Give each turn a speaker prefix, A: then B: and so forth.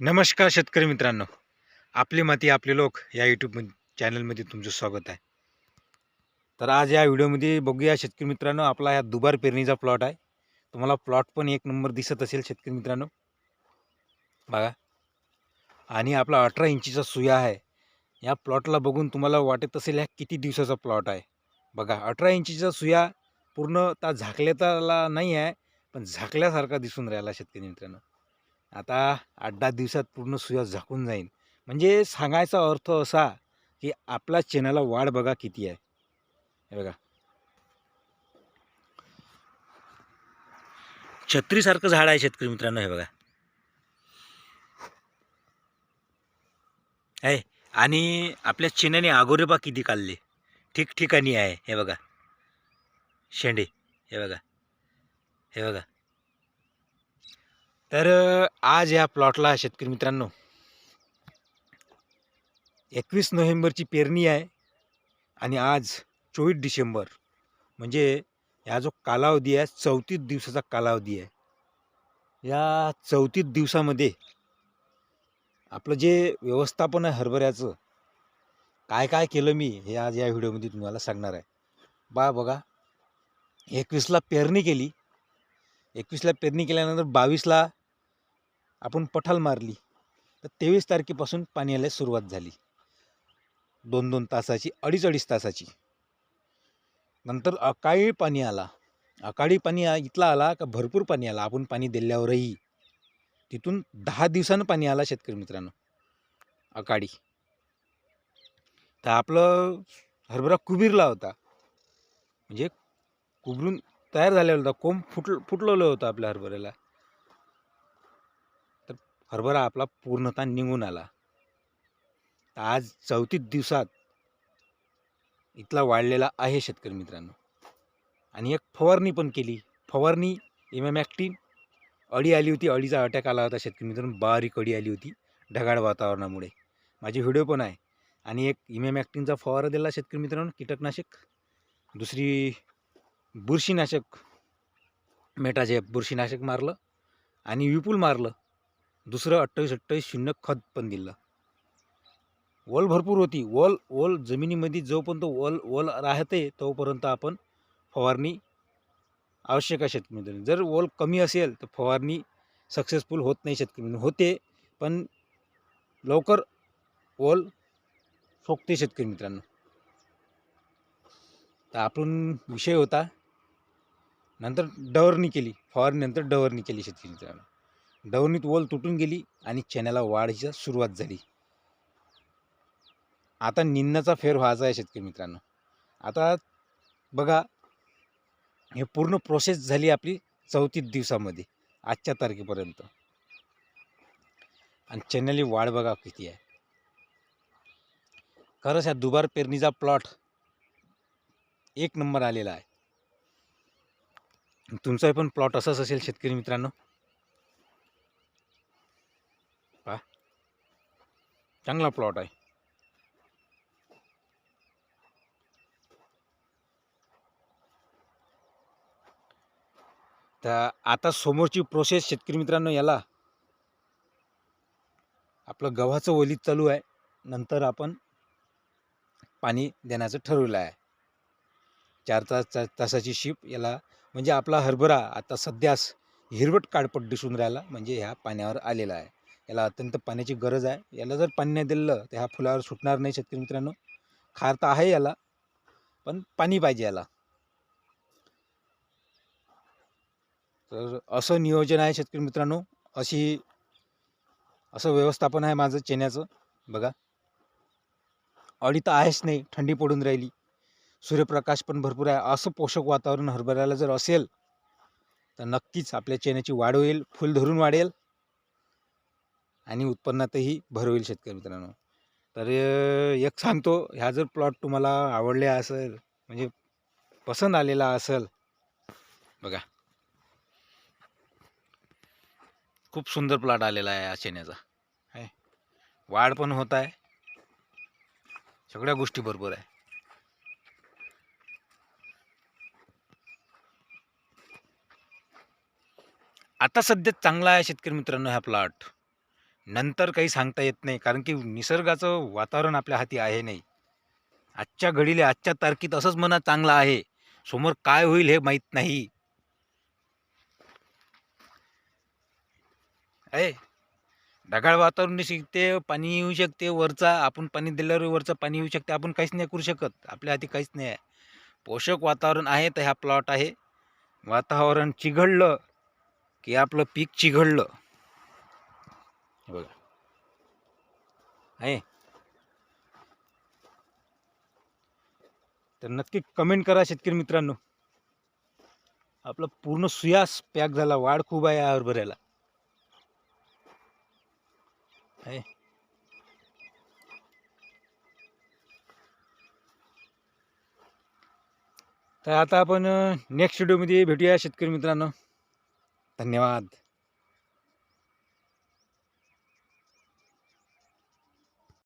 A: नमस्कार शेतकरी मित्रांनो. आपली माती आपले लोक या यूट्यूब चॅनलमध्ये तुमचं स्वागत आहे. तर आज या व्हिडिओमध्ये बघूया शेतकरी मित्रांनो आपला ह्या दुबार पेरणीचा प्लॉट आहे. तुम्हाला प्लॉट पण एक नंबर दिसत असेल शेतकरी मित्रांनो. बघा. आणि आपला अठरा इंचीचा सुया आहे. या प्लॉटला बघून तुम्हाला वाटत असेल ह्या किती दिवसाचा प्लॉट आहे. बघा अठरा इंचीचा सुया पूर्ण ता झाकल्याला नाही आहे पण झाकल्यासारखा दिसून राहिला शेतकरी मित्रांनो. आता आठ दहा दिवसात पूर्ण सुया झाकून जाईन. म्हणजे सांगायचा अर्थ असा की आपल्या चेनाला वाढ बघा किती आहे. हे बघा. छत्रीसारखं झाड आहे शेतकरी मित्रांनो हे बघा. आहे आणि आपल्या चेनाने आगोरेबा किती काढले. ठिकठिकाणी आहे हे बघा. शेंडे हे बघा. हे बघा. तर आज या प्लॉटला शेतकरी मित्रांनो एकवीस नोव्हेंबरची पेरणी आहे आणि आज चोवीस डिसेंबर. म्हणजे ह्या जो कालावधी आहे चौतीस दिवसाचा कालावधी आहे. या चौतीस दिवसामध्ये आपलं जे व्यवस्थापन आहे हरभऱ्याचं काय काय केलं मी हे आज या व्हिडिओमध्ये तुम्हाला सांगणार आहे. बा बघा एकवीसला पेरणी केली. एकवीसला पेरणी केल्यानंतर बावीसला आपण पठाल मारली तर तेवीस तारखेपासून पाणी यायला सुरुवात झाली. दोन दोन तासाची अडीच अडीच तासाची. नंतर अकाळी पाणी आला. अकाळी पाणी इथला आला का भरपूर पाणी आला. आपण पाणी दिल्यावरही. तिथून दहा दिवसानं पाणी आला शेतकरी मित्रांनो. अकाळी. तर आपलं हरभरा कुबीरला होता. म्हणजे कुबरून तयार झालेला होता. कोंब फुट फुटलेलं होतं आपल्या हरभऱ्याला. हरभरा आपला पूर्णतः निघून आला. तर आज चौतीस दिवसात इथला वाढलेला आहे शेतकरी मित्रांनो. आणि एक फवारणी पण केली. फवारणी इमॅमॅक्टीन अळी आली होती. अळीचा अटॅक आला होता शेतकरी मित्रांनो. बारीक अळी आली होती ढगाळ वातावरणामुळे. माझे व्हिडिओ पण आहे. आणि एक इमॅमॅक्टीनचा फवारा दिला शेतकरी मित्रांनो. कीटकनाशक. दुसरी बुरशीनाशक. मेटाचे बुरशीनाशक मारलं आणि विपुल मारलं. दुसरं अठ्ठावीस अठ्ठावीस शून्य खत पण दिलं. वल भरपूर होती. वल वल जमिनीमध्ये जोपर्यंत वल वल राहते तोपर्यंत आपण फवारणी आवश्यक आहे शेतकरी जर वल कमी असेल तर फवारणी सक्सेसफुल होत नाही शेतकरी होते पण लवकर वल फोकते शेतकरी मित्रांनो. तर आपण विषय होता. नंतर डवरणी केली. फवारणीनंतर डवरणी केली शेतकरी मित्रांनो. डवरणीत ओल तुटून गेली आणि चण्याला वाढीची सुरुवात झाली. आता निंदाचा फेर व्हायचा आहे शेतकरी मित्रांनो. आता बघा हे पूर्ण प्रोसेस झाली आपली चौतीस दिवसामध्ये आजच्या तारखेपर्यंत. आणि चण्याली वाढ बघा किती आहे. खरंच ह्या दुबार पेरणीचा प्लॉट एक नंबर आलेला आहे. तुमचाही पण प्लॉट असाच असेल शेतकरी मित्रांनो. चांगला प्लॉट आहे. तर आता समोरची प्रोसेस शेतकरी मित्रांनो याला. आपलं गव्हाचं ओलीत चालू आहे. नंतर आपण पाणी देण्याचं ठरवलं आहे. चार तास तासाची शिप याला म्हणजे आपला हरभरा आता सध्यास हिरवट काळपट दिसून राहिला म्हणजे ह्या पाण्यावर आलेला आहे. याला अत्यंत पाण्याची गरज आहे. याला जर पाणी नाही दिलं तर ह्या फुलावर सुटणार नाही शेतकरी मित्रांनो. खार तर आहे याला पण पाणी पाहिजे याला. तर असं नियोजन आहे शेतकरी मित्रांनो. अशी असं व्यवस्थापन आहे माझं चेन्याचं. बघा. अडी तर आहेच नाही थंडी पडून राहिली. सूर्यप्रकाश पण भरपूर आहे. असं पोषक वातावरण हरभऱ्याला जर असेल तर नक्कीच आपल्या चेन्याची वाढ होईल फुल धरून वाढेल. आणि उत्पन्नातही भर होईल शेतकरी मित्रांनो. तर एक सांगतो ह्या जर प्लॉट तुम्हाला आवडले असेल म्हणजे पसंत आलेला असेल बघा. खूप सुंदर प्लॉट आलेला आहे या आहे. वाढ पण होत आहे. सगळ्या गोष्टी बरोबर आहे. आता सध्या चांगला आहे शेतकरी मित्रांनो हा प्लॉट नंतर काही सांगता येत नाही कारण की निसर्गाचं वातावरण आपल्या हाती आहे नाही. आजच्या घडीला आजच्या तारखेत असंच म्हणा चांगलं आहे. समोर काय होईल हे माहीत नाही. आहे ढगाळ वातावरण शिकते पाणी येऊ शकते वरचा आपण पाणी दिल्यावर वरचं पाणी येऊ शकते आपण काहीच नाही करू शकत. आपल्या हाती काहीच नाही आहे. पोषक वातावरण आहे तर ह्या प्लॉट आहे. वातावरण चिघळलं की आपलं पीक चिघळलं. बघा. आहे. तर नक्की कमेंट करा शेतकरी मित्रांनो. आपला पूर्ण सुयास पॅक झाला वाढ खूप आहे या हरभऱ्याला. आहे. तर आता आपण नेक्स्ट व्हिडिओमध्ये भेटूया शेतकरी मित्रांनो. धन्यवाद.